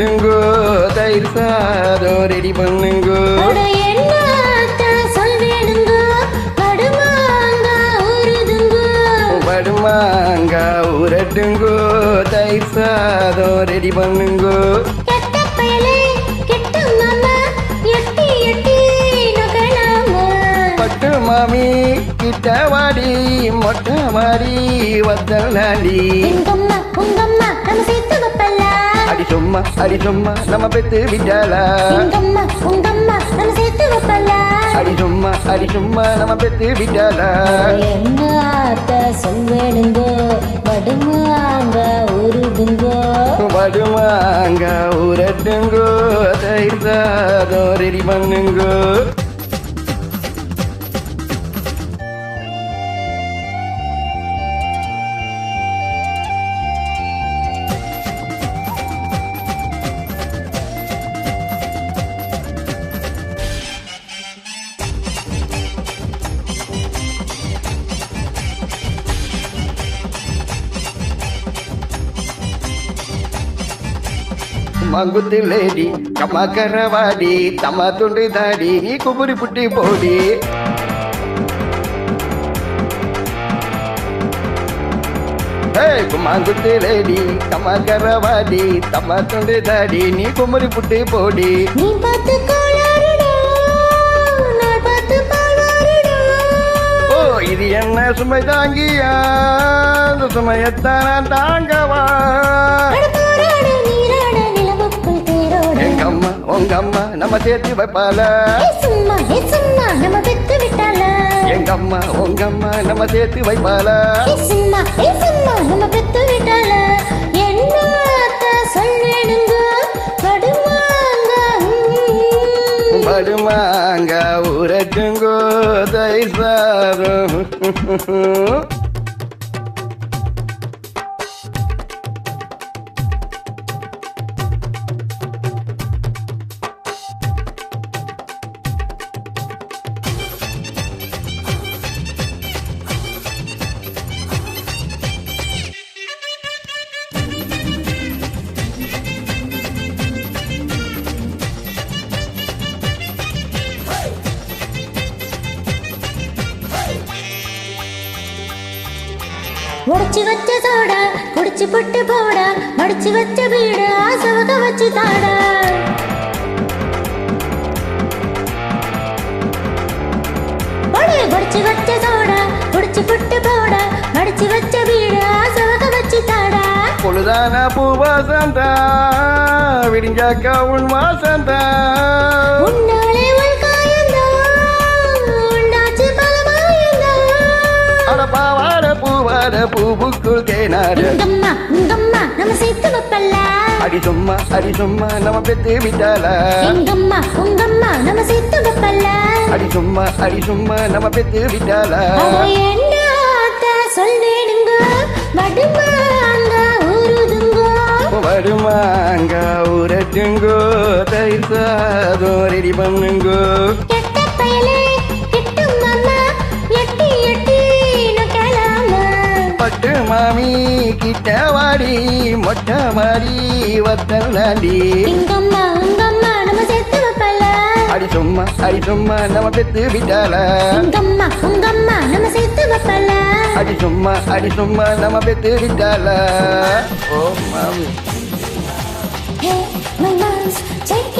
பண்ணுங்கோ தயிர் சாதம் ரெடி பண்ணுங்கோ. படுமாங்கா உரட்டுங்கோ தயிர் சாதம் ரெடி பண்ணுங்கோ. பட்டு மாமி கிட்ட வாடி மொட்டை மாடி வத்தலாண்டி எங்கம்மா உங்கம்மா நம்ம சேர்த்து அடி சும்மா அடி சும்மா நம்ம பெத்து வைப்பல்ல அடி சும்மா அடி சும்மா நம்ம பெத்து ஆத்த சொல்வேனுங்க வடுமாங்க ஊறுதுங்க படுமாங்கா உரட்டுங்கோ தயிர் சாதம் ரெடி பண்ணுங்கோ. துண்டு தாடி நீ குபுரி புட்டி போடி. ஏய், குமாங்குத்து லேடி கமக்கரவாடி தம்மா துண்டு தாடி நீ குமரி புட்டி போடி. நீ பார்த்து ஓ இது என்ன சுமை தாங்கியா? அந்த சுமையத்தான் தாங்கவா? அம்மா நம்ம சேர்த்து வைப்பால சும்மா சும்மா நம்ம பெத்து விட்டால எங்க அம்மா உங்க அம்மா நம்ம சேர்த்து வைப்பால சும்மா சும்மா நம்ம பெத்து விட்டால என்ன கடுமாங்க ம். படுமாங்க உரட்டுங்கோ தயிர் சாதம் உடைச்சு வச்ச சோடா குடிச்சு புட்டு போடா மடிச்சு வச்ச வீடு ஆசவக வச்சு தாடா. ஒடே குடிச்சு வச்ச சோடா குடிச்சு புட்டு போடா மடிச்சு வச்ச வீடு ஆசவக வச்சு தாடா. பொழுதான பூவாசந்தா விடிஞ்சாக்கா உன் வாசந்தா. உன்னாலே பூவாட பூவுக்குள் உங்கம்மா நம்ம சேர்த்து வைப்பல்ல. அடி சும்மா அடி சும்மா நம்ம பெத்து விட்டாளா எங்கம்மா உங்கம்மா நம்ம சேர்த்து வைப்பல்ல. அடி சும்மா அடி சும்மா நம்ம பெத்து என்ன வடுமாங்க ஊறுதுங்க வருமாங்க உரட்டுங்கோ தயிர் சாதம் ரெடி பண்ணுங்கோ. மாமி கிட்ட வாடி மொட்டை மாடி சேர்த்து வைப்பல்ல அடி சும்மா அடி சும்மா நம்ம பெத்து வைப்பல்ல அடி சும்மா அடி சும்மா நம்ம பெத்து விட்டாளா ஓ மாமி. Hey, my moms, take